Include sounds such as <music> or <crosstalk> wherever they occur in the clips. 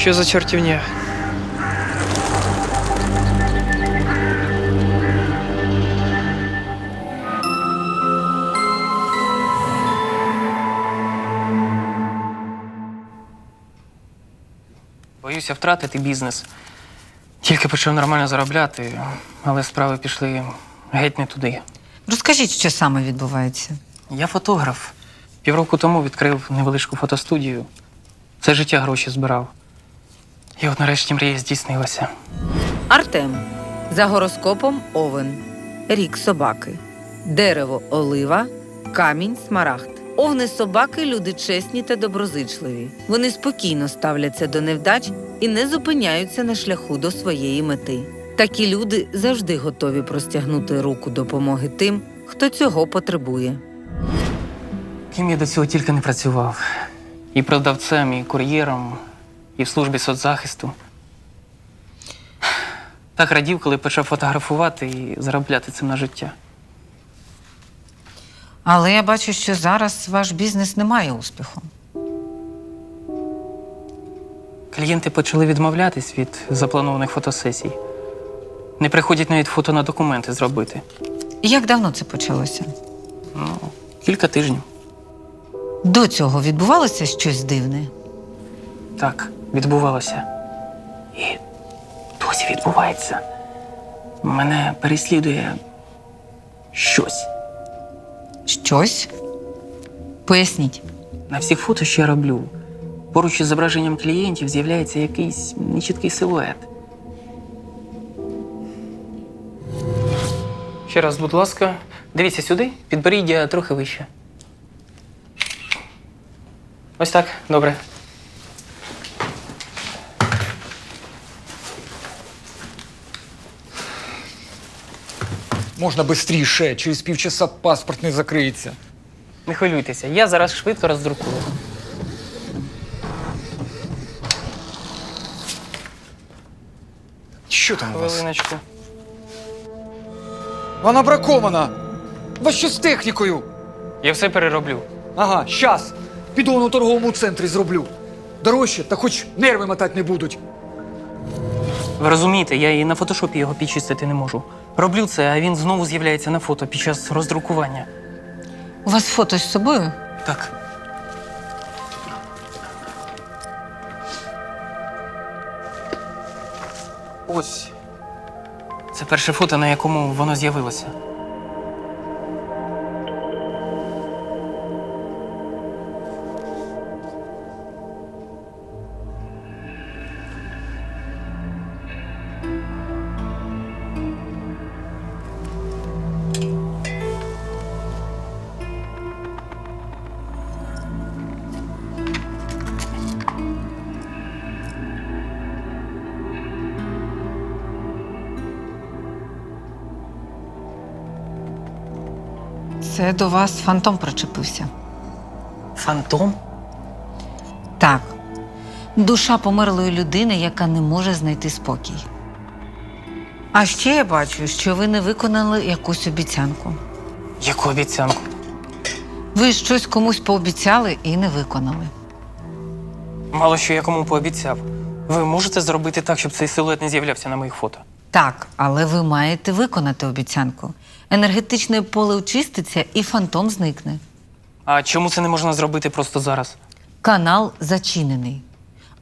Що за чортівня? Боюся втратити бізнес. Тільки почав нормально заробляти, але справи пішли геть не туди. Розкажіть, що саме відбувається. Я фотограф. Півроку тому відкрив невеличку фотостудію. Це життя гроші збирав. І от нарешті мрія здійснилася. Артем. За гороскопом Овен. Рік собаки. Дерево олива, камінь смарагд. Овни собаки люди чесні та доброзичливі. Вони спокійно ставляться до невдач і не зупиняються на шляху до своєї мети. Такі люди завжди готові простягнути руку допомоги тим, хто цього потребує. Ким я до цього тільки не працював. І продавцем, і кур'єром, і в службі соцзахисту. Так радів, коли почав фотографувати і заробляти цим на життя. Але я бачу, що зараз ваш бізнес не має успіху. Клієнти почали відмовлятись від запланованих фотосесій. Не приходять навіть фото на документи зробити. Як давно це почалося? Ну, кілька тижнів. До цього відбувалося щось дивне. Так, відбувалося. І досі відбувається. Мене переслідує щось. Щось? Поясніть. На всіх фото, що я роблю, поруч із зображенням клієнтів з'являється якийсь нечіткий силует. Ще раз, будь ласка, дивіться сюди, підборіддя трохи вище. Ось так, добре. Можна быстріше, через півчаса паспорт не закриється. Не хвилюйтеся, я зараз швидко роздрукую. Що там у вас? Хвилиночку. Вона бракована! У вас що з технікою? Я все перероблю. Ага, щас. Піду на торговому центрі зроблю. Дорожче, та хоч нерви мотати не будуть. Ви розумієте, я і на фотошопі його підчистити не можу. Роблю це, а він знову з'являється на фото під час роздрукування. У вас фото з собою? Так. Ось. Це перше фото, на якому воно з'явилося. Це до вас фантом причепився. Фантом? Так. Душа померлої людини, яка не може знайти спокій. А ще я бачу, що ви не виконали якусь обіцянку. Яку обіцянку? Ви щось комусь пообіцяли і не виконали. Мало що я кому пообіцяв. Ви можете зробити так, щоб цей силует не з'являвся на моїх фото? Так, але ви маєте виконати обіцянку. Енергетичне поле очиститься і фантом зникне. А чому це не можна зробити просто зараз? Канал зачинений,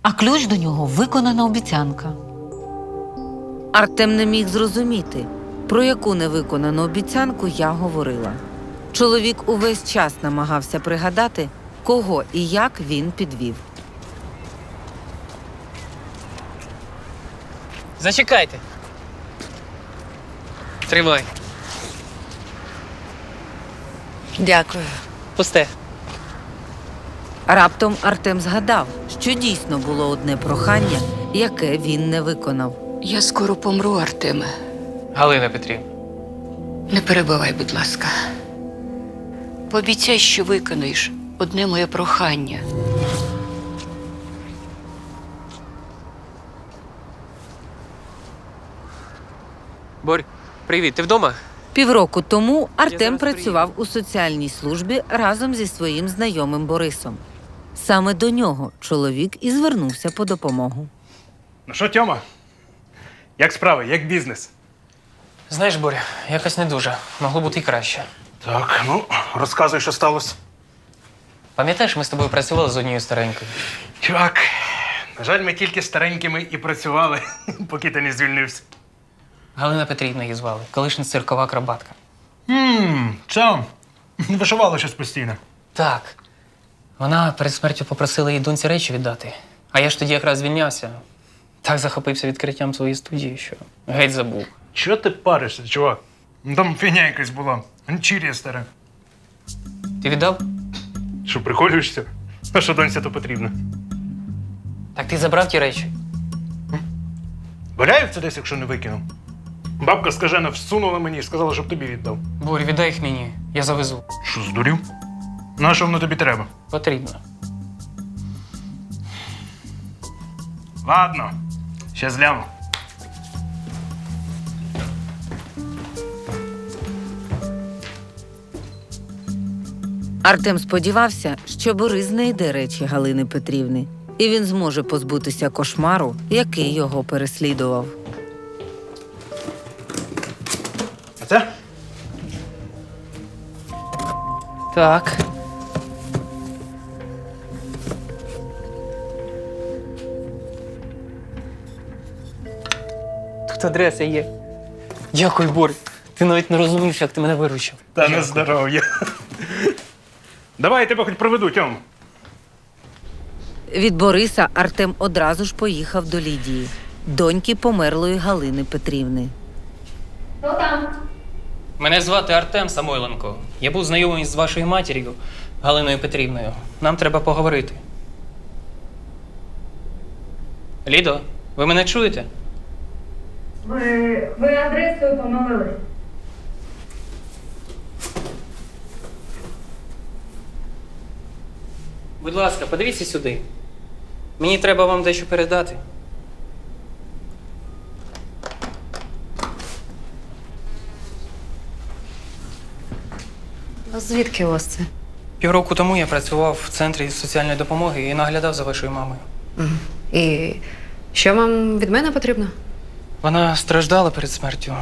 а ключ до нього виконана обіцянка. Артем не міг зрозуміти, про яку невиконану обіцянку я говорила. Чоловік увесь час намагався пригадати, кого і як він підвів. Зачекайте. Тримай. Дякую. Пусте. Раптом Артем згадав, що дійсно було одне прохання, яке він не виконав. Я скоро помру, Артеме. Галина Петрівна. Не перебивай, будь ласка. Пообіцяй, що виконаєш одне моє прохання. Борь, привіт, ти вдома? Півроку тому Артем працював у соціальній службі разом зі своїм знайомим Борисом. Саме до нього чоловік і звернувся по допомогу. Ну що, Тьома? Як справи, як бізнес? Знаєш, Боря, якось не дуже. Могло бути і краще. Так, ну, розказуй, що сталося. Пам'ятаєш, ми з тобою працювали з однією старенькою? Чувак, на жаль, ми тільки старенькими і працювали, <laughs> поки ти не звільнився. Галина Петрівна її звали, колишня циркова акробатка. Ммм, що? Вишивало щось постійно. Так. Вона перед смертю попросила їй доньці речі віддати. А я ж тоді якраз звільнявся. Так захопився відкриттям своєї студії, що геть забув. Чого ти паришся, чувак? Ну, Там фігня якась була. Анчірія стара. Ти віддав? Що, приколюєшся? А що доньці то потрібно? Так ти забрав ті речі. Валяються десь, якщо не викинув. Бабка скажена всунула мені і сказала, щоб тобі віддав. Борь, віддай їх мені, я завезу. Що, здурів? На що воно тобі треба? Потрібно. Ладно, ще згляну. Артем сподівався, що Борис знайде речі Галини Петрівни, і він зможе позбутися кошмару, який його переслідував. Так. Тут адреса є. Дякую, Борь. Ти навіть не розумієш, як ти мене виручив. Та не здоров'я. Давай я тебе хоч проведу, Тьом. Від Бориса Артем одразу ж поїхав до Лідії, доньки померлої Галини Петрівни. Мене звати Артем Самойленко. Я був знайомий з вашою матір'ю Галиною Петрівною. Нам треба поговорити. Лідо, ви мене чуєте? Ви, ви адресою помилились. Будь ласка, подивіться сюди. Мені треба вам дещо передати. Звідки у вас це? Півроку тому я працював в центрі соціальної допомоги і наглядав за вашою мамою. І що вам від мене потрібно? Вона страждала перед смертю.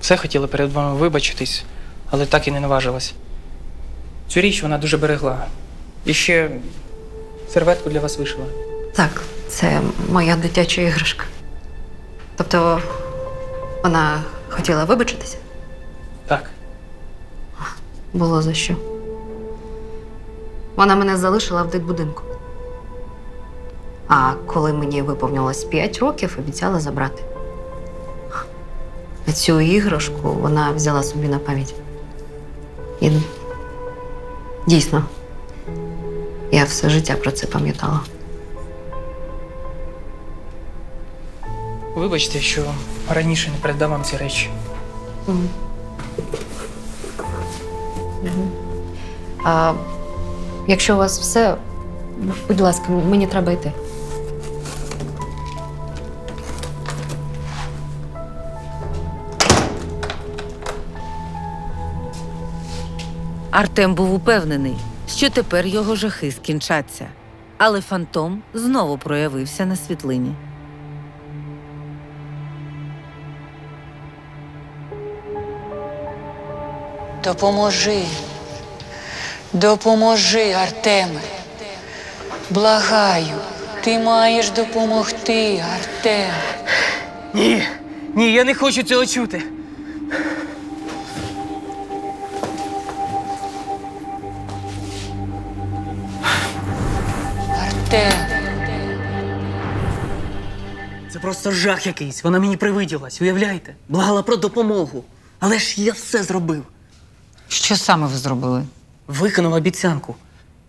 Все хотіла перед вами вибачитись, але так і не наважилась. Цю річ вона дуже берегла. І ще серветку для вас вишила. Так, це моя дитяча іграшка. Тобто вона хотіла вибачитися? Так. Було за що. Вона мене залишила в дитбудинку. А коли мені виповнилось 5 років, обіцяла забрати. А цю іграшку вона взяла собі на пам'ять. І дійсно, я все життя про це пам'ятала. Вибачте, що раніше не передав вам ці речі. А якщо у вас все, будь ласка, мені треба йти. Артем був упевнений, що тепер його жахи скінчаться. Але фантом знову проявився на світлині. Допоможи. Допоможи, Артеме. Благаю, ти маєш допомогти, Артем. Ні, ні, я не хочу цього чути. Артем. Це просто жах якийсь. Вона мені привиділась, уявляєте? Благала про допомогу. Але ж я все зробив. Що саме ви зробили? Виконав обіцянку.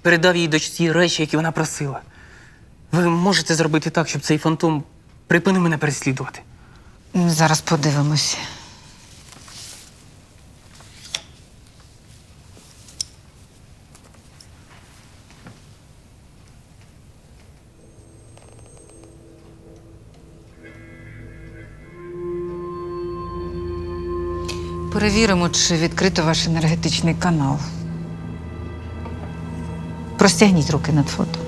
Передав їй дочці речі, які вона просила. Ви можете зробити так, щоб цей фантом припинив мене переслідувати. Зараз подивимось. перевіримо, чи відкрито ваш енергетичний канал. Простягніть руки над фото.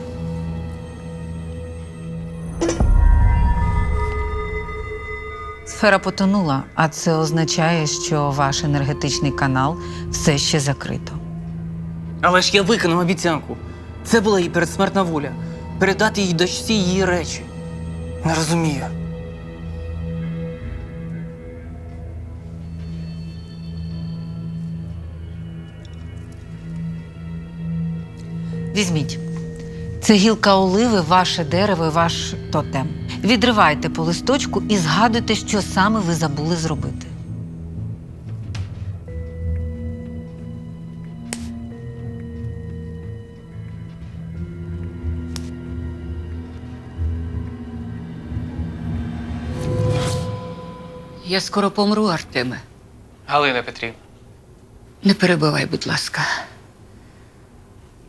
Сфера потонула, а це означає, що ваш енергетичний канал все ще закрито. Але ж я виконав обіцянку. Це була її передсмертна воля передати їй дочці її речі. Не розумію. Візьміть. Це гілка оливи, ваше дерево і ваш тотем. Відривайте по листочку і згадуйте, що саме ви забули зробити. Я скоро помру, Артеме. Галина Петрівна. Не перебивай, будь ласка.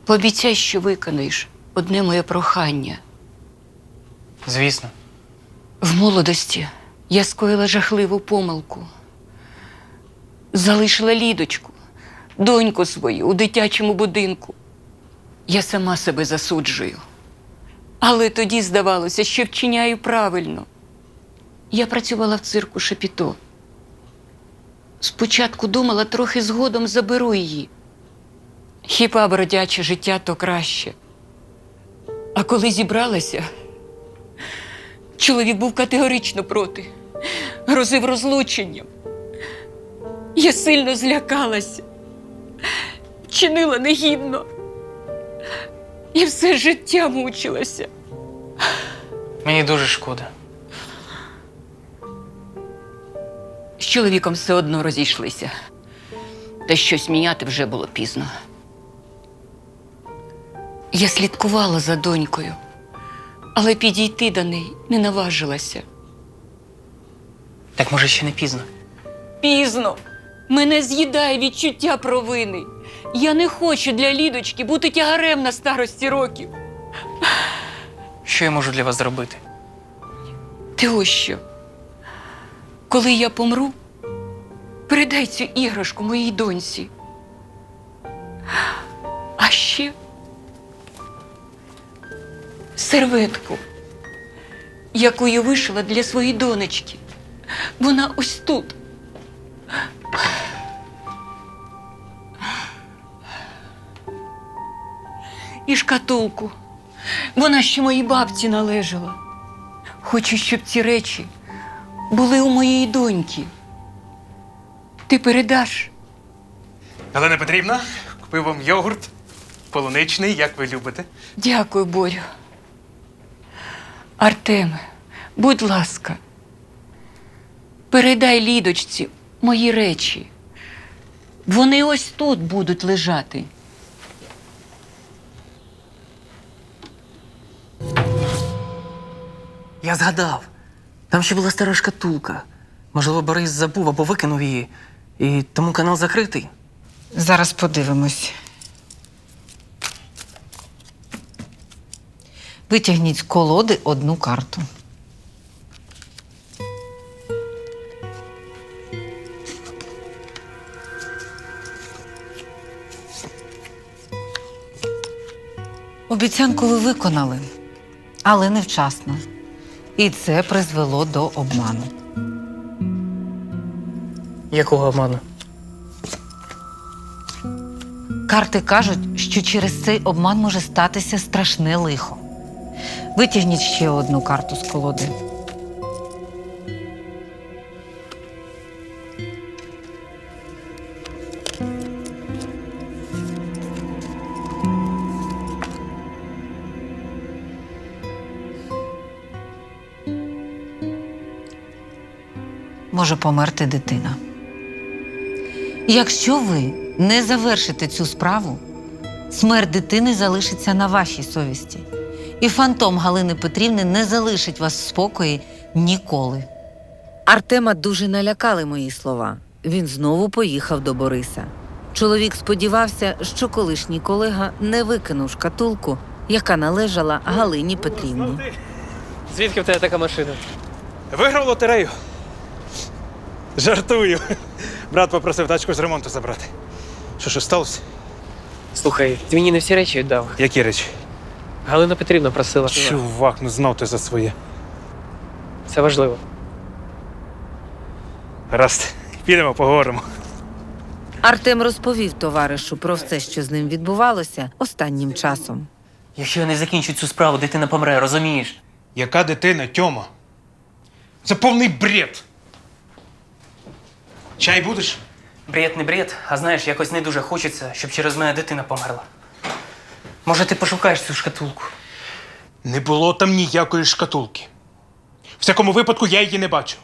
Пообіцяй, що виконаєш одне моє прохання. Звісно. В молодості я скоїла жахливу помилку. Залишила лідочку, доньку свою у дитячому будинку. Я сама себе засуджую. Але тоді здавалося, що вчиняю правильно. Я працювала в цирку Шепіто. Спочатку думала, трохи згодом заберу її. Хіба бродяче життя то краще. А коли зібралася, Чоловік був категорично проти, грозив розлученням. Я сильно злякалася, вчинила негідно. І все життя мучилася. Мені дуже шкода. З чоловіком все одно розійшлися. Та щось міняти вже було пізно. Я слідкувала за донькою, але підійти до неї не наважилася. Так може ще не пізно. Пізно. Мене з'їдає відчуття провини. Я не хочу для Лідочки бути тягарем на старості років. Що я можу для вас зробити? Ти ось що. Коли я помру, передай цю іграшку моїй доньці. А ще серветку, яку я вишила для своєї донечки. Вона ось тут. І шкатулку. Вона ще моїй бабці належала. Хочу, щоб ці речі були у моєї доньки. Ти передаш? Галина Петрівна, купив вам йогурт полуничний, як ви любите. Дякую, Борю. Артеме, будь ласка, передай лідочці мої речі. Вони ось тут будуть лежати. Я згадав. Там ще була стара шкатулка. Можливо, Борис забув або викинув її. І тому канал закритий. Зараз подивимось. Витягніть з колоди одну карту. Обіцянку ви виконали, але невчасно. І це призвело до обману. Якого обману? Карти кажуть, що через цей обман може статися страшне лихо. Витягніть ще одну карту з колоди. Може померти дитина. Якщо ви не завершите цю справу, смерть дитини залишиться на вашій совісті. І фантом Галини Петрівни не залишить вас в спокої ніколи. Артема дуже налякали мої слова. Він знову поїхав до Бориса. Чоловік сподівався, що колишній колега не викинув шкатулку, яка належала Галині Петрівні. Звідки в тебе така машина? Виграв лотерею. Жартую. Брат попросив тачку з ремонту забрати. Що, що сталося? Слухай, ти мені не всі речі віддав. Які речі? Галина Петрівна просила. Чувак, ну знов ти за своє. Це важливо. Гаразд, підемо поговоримо. Артем розповів товаришу про все, що з ним відбувалося останнім часом. Якщо я не закінчу цю справу, дитина помре, розумієш? Яка дитина, Тьома? Це повний бред. Чай будеш? Бред не бред, а знаєш, якось не дуже хочеться, щоб через мене дитина померла. Може, ти пошукаєш цю шкатулку? Не було там ніякої шкатулки. В всякому випадку я її не бачу.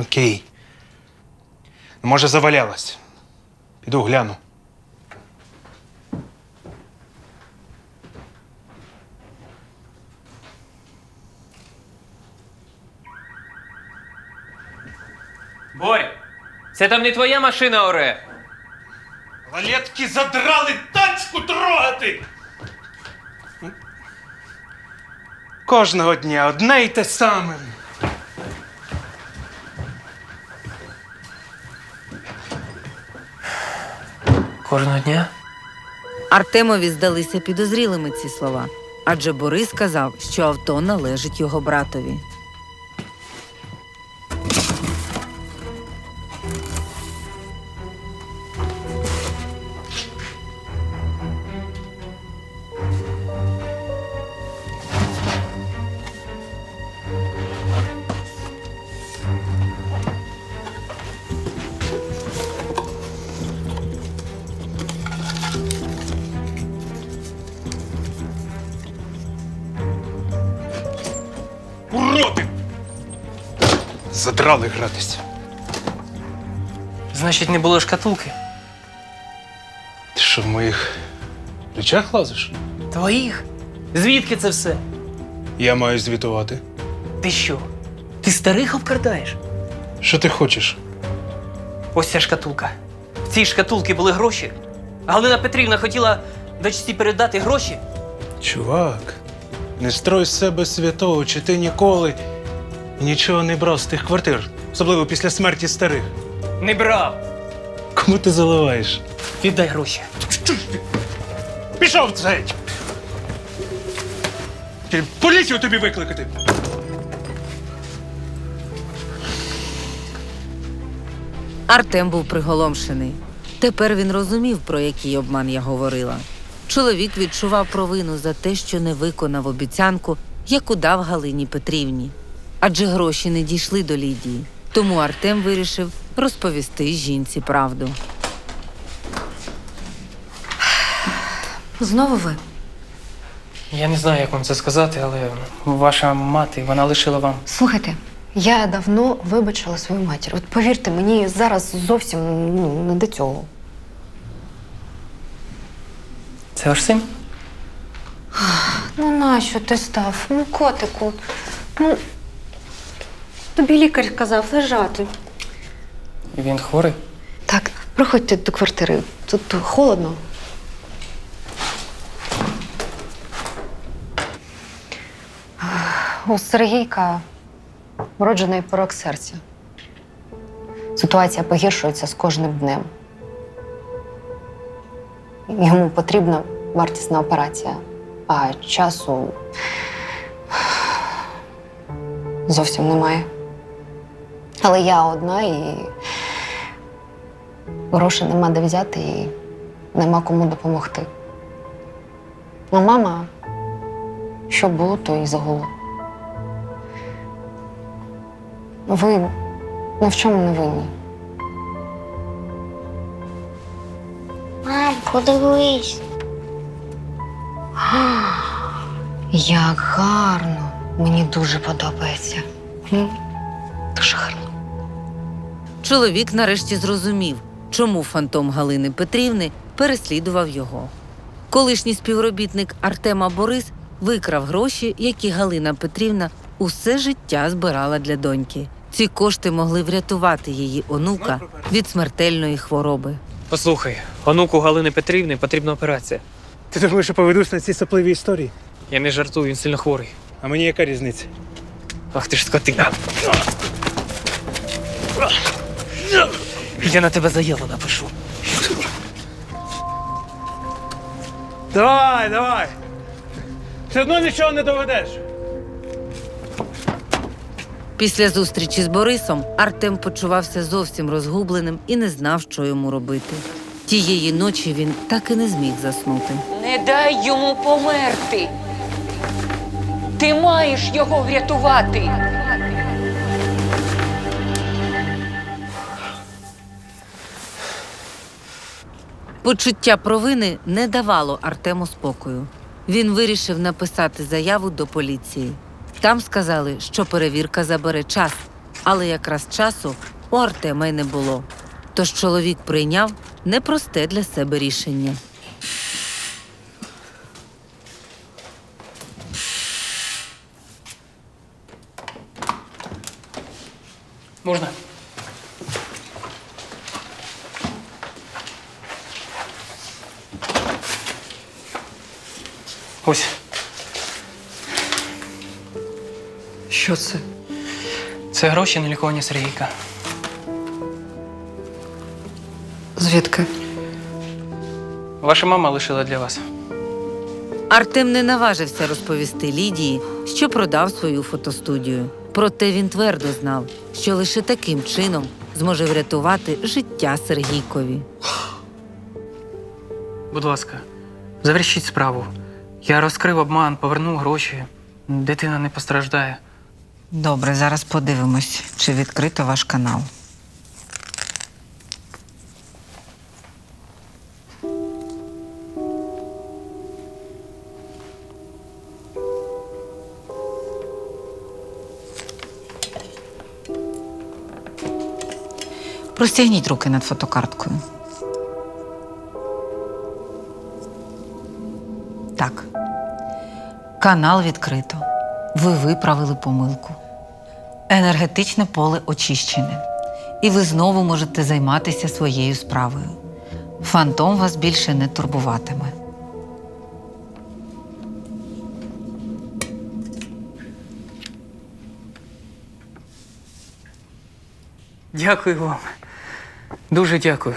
Окей. Може, завалялась. Піду гляну. Борь! Це там не твоя машина, Оре! Валетки задрали тачку трогати. Кожного дня одне й те саме. Кожного дня? Артемові здалися підозрілими ці слова, адже Борис сказав, що авто належить його братові. Задрали гратися. Значить, не було шкатулки. Ти що в моїх речах лазиш? Твоїх? Звідки це все? Я маю звітувати. Ти що? Ти старих обкрадаєш? Що ти хочеш? Ось ця шкатулка. В цій шкатулці були гроші. Галина Петрівна хотіла дочці передати гроші. Чувак, не строй з себе святого, чи ти ніколи нічого не брав з тих квартир, особливо після смерті старих. Не брав. Кому ти заливаєш? Віддай гроші. Пішов цей! Чи Поліцію тобі викликати! Артем був приголомшений. Тепер він розумів, про який обман я говорила. Чоловік відчував провину за те, що не виконав обіцянку, яку дав Галині Петрівні. Адже гроші не дійшли до Лідії. Тому Артем вирішив розповісти жінці правду. Знову ви? Я не знаю, як вам це сказати, але ваша мати, вона лишила вам. Слухайте, я давно вибачила свою матір. От повірте, мені зараз зовсім ну, не до цього. Це ваш син? Ну нащо ти став? Ну, котику. Ну, тобі лікар сказав лежати. Він хворий? Так, проходьте до квартири. Тут холодно. У Сергійка вроджений порок серця. Ситуація погіршується з кожним днем. Йому потрібна вартісна операція, а часу зовсім немає. Але я одна і грошей нема де взяти і нема кому допомогти. А мама, що було, то і загуло. Ви ні в чому не винні. Мам, подивись. Як гарно! Мені дуже подобається. Дуже гарно. Чоловік нарешті зрозумів, чому фантом Галини Петрівни переслідував його. Колишній співробітник Артема Борис викрав гроші, які Галина Петрівна усе життя збирала для доньки. Ці кошти могли врятувати її онука від смертельної хвороби. Послухай, онуку Галини Петрівни потрібна операція. Ти думаєш, що поведусь на ці сопливі історії? Я не жартую, він сильно хворий. А мені яка різниця? Ах ти ж скотина. Я на тебе заяву напишу. Давай, давай! Все одно нічого не доведеш. Після зустрічі з Борисом Артем почувався зовсім розгубленим і не знав, що йому робити. Тієї ночі він так і не зміг заснути. Не дай йому померти. Ти маєш його врятувати. Почуття провини не давало Артему спокою. Він вирішив написати заяву до поліції. Там сказали, що перевірка забере час, але якраз часу у Артема й не було. Тож чоловік прийняв непросте для себе рішення. Можна? Ось. Що це? Це гроші на лікування Сергійка. Звідки? Ваша мама лишила для вас. Артем не наважився розповісти Лідії, що продав свою фотостудію. Проте він твердо знав, що лише таким чином зможе врятувати життя Сергійкові. Будь ласка, завершіть справу. Я розкрив обман, повернув гроші. Дитина не постраждає. Добре, зараз подивимось, чи відкрито ваш канал. Простягніть руки над фотокарткою. Так. Канал відкрито. Ви виправили помилку. Енергетичне поле очищене. І ви знову можете займатися своєю справою. Фантом вас більше не турбуватиме. Дякую вам. Дуже дякую.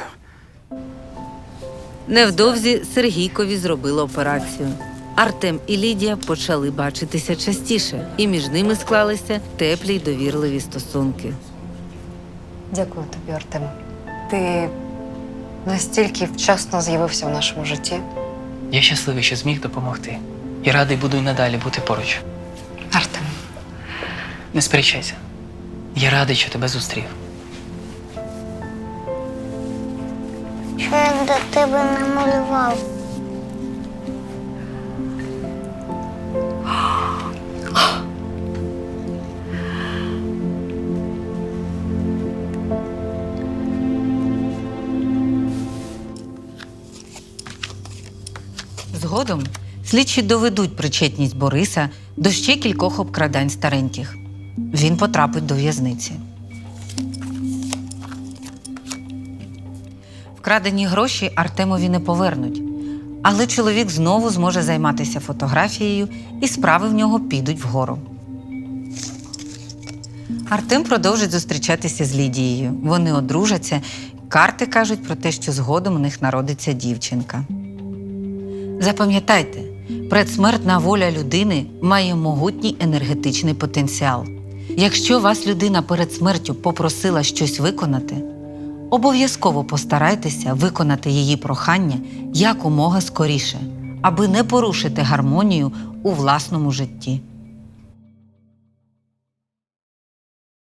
Невдовзі Сергійкові зробили операцію. Артем і Лідія почали бачитися частіше, і між ними склалися теплі й довірливі стосунки. Дякую тобі, Артеме. Ти настільки вчасно з'явився в нашому житті. Я щасливий, що зміг допомогти. І радий буду й надалі бути поруч. Артем, Не сперечайся. Я радий, що тебе зустрів. Що я до тебе намалював? Згодом слідчі доведуть причетність Бориса до ще кількох обкрадань стареньких. Він потрапить до в'язниці. Вкрадені гроші Артемові не повернуть, але чоловік знову зможе займатися фотографією, і справи в нього підуть вгору. Артем продовжить зустрічатися з Лідією. Вони одружаться. Карти кажуть про те, що згодом у них народиться дівчинка. Запам'ятайте, предсмертна воля людини має могутній енергетичний потенціал. Якщо вас людина перед смертю попросила щось виконати, обов'язково постарайтеся виконати її прохання якомога скоріше, аби не порушити гармонію у власному житті.